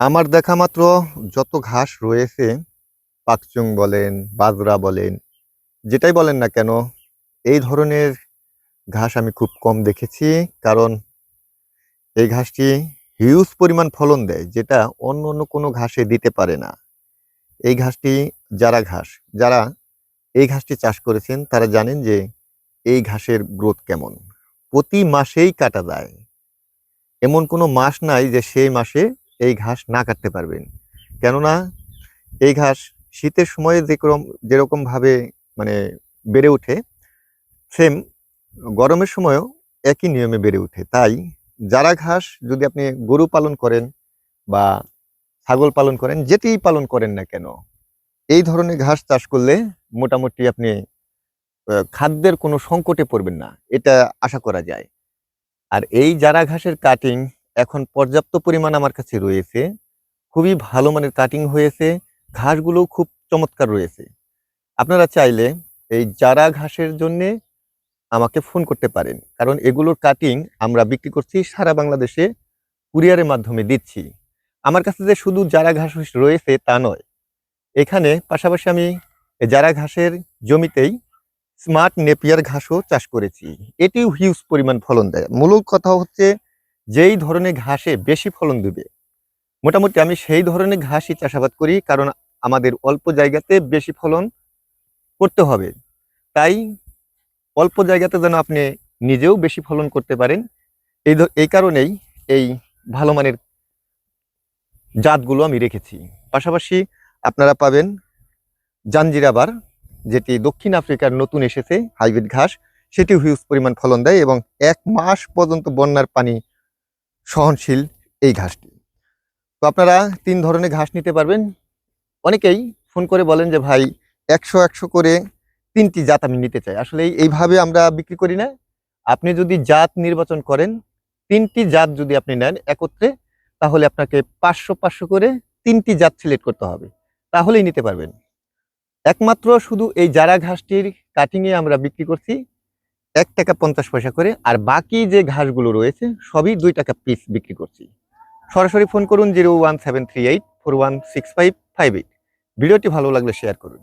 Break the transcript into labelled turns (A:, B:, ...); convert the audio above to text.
A: আমার দেখা মাত্র যত ঘাস রয়েছে, পাকচুং বলেন, বাজরা বলেন, যেটাই বলেন না কেন, এই ধরনের ঘাস আমি খুব কম দেখেছি। কারণ এই ঘাসটি হিউজ পরিমাণ ফলন দেয়, যেটা অন্য অন্য কোনো ঘাসে দিতে পারে না। এই ঘাসটি যারা ঘাস, যারা এই ঘাসটি চাষ করেছেন, তারা জানেন যে এই ঘাসের গ্রোথ কেমন। প্রতি মাসেই কাটা যায়। এমন কোনো মাস নাই যে সেই মাসে এই ঘাস না কাটতে পারবেন। কেননা এই ঘাস শীতের সময়ে যেরকম যেরকমভাবে মানে বেড়ে ওঠে সেম গরমের সময়ও একই নিয়মে বেড়ে ওঠে। তাই যারা ঘাস যদি আপনি গরু পালন করেন বা ছাগল পালন করেন যেটিই পালন করেন না কেন, এই ধরনের ঘাস চাষ করলে মোটামুটি আপনি খাদ্যের কোনো সংকটে পড়বেন না। এটা আশা করা যায়। আর এই যারা ঘাসের কাটিং এখন পর্যাপ্ত পরিমাণ আমার কাছে রয়েছে। খুবই ভালো মানের কাটিং হয়েছে। ঘাসগুলো খুব চমৎকার রয়েছে। আপনারা চাইলে এই যারা ঘাসের জন্যে আমাকে ফোন করতে পারেন। কারণ এগুলোর কাটিং আমরা বিক্রি করছি সারা বাংলাদেশে কুরিয়ারের মাধ্যমে দিচ্ছি। আমার কাছে যে শুধু যারা ঘাস রয়েছে তা নয়। এখানে পাশাপাশি আমি যারা ঘাসের জমিতেই স্মার্ট নেপিয়ার ঘাসও চাষ করেছি। এটিও হিউজ পরিমাণ ফলন দেয়। মূল কথা হচ্ছে যেই ধরনের ঘাসে বেশি ফলন দেবে। মোটামুটি আমি সেই ধরনের ঘাসই চাষাবাদ করি, কারণ আমাদের অল্প জায়গাতে বেশি ফলন করতে হবে। তাই অল্প জায়গাতে যেন আপনি নিজেও বেশি ফলন করতে পারেন, এই এই কারণেই এই ভালো মানের জাতগুলো আমি রেখেছি। পাশাপাশি আপনারা পাবেন জাঞ্জিরাবার যেটি দক্ষিণ আফ্রিকার নতুন এসেছে, হাইব্রিড ঘাস। সেটিও হিউজ পরিমাণ ফলন দেয় এবং এক মাস পর্যন্ত বন্যার পানি সহনশীল এই ঘাসটি। তো আপনারা তিন ধরনের ঘাস নিতে পারবেন। অনেকেই ফোন করে বলেন যে, ভাই, একশো একশো করে তিনটি জাত আমি নিতে চাই। আসলে এইভাবে আমরা বিক্রি করি না। আপনি যদি জাত নির্বাচন করেন, তিনটি জাত যদি আপনি নেন একত্রে, তাহলে আপনাকে পাঁচশো পাঁচশো করে তিনটি জাত সিলেক্ট করতে হবে। তাহলেই নিতে পারবেন। একমাত্র শুধু এই জারা ঘাসটির কাটিংয়ে আমরা বিক্রি করছি। এক টাকা পঞ্চাশ পয়সা করে, আর বাকি যে ঘাসগুলো রয়েছে, সবই দুই টাকা পিস বিক্রি করছি। সরাসরি ফোন করুন zero one seven three eight four one six five five eight ভিডিওটি ভালো লাগলে শেয়ার করুন।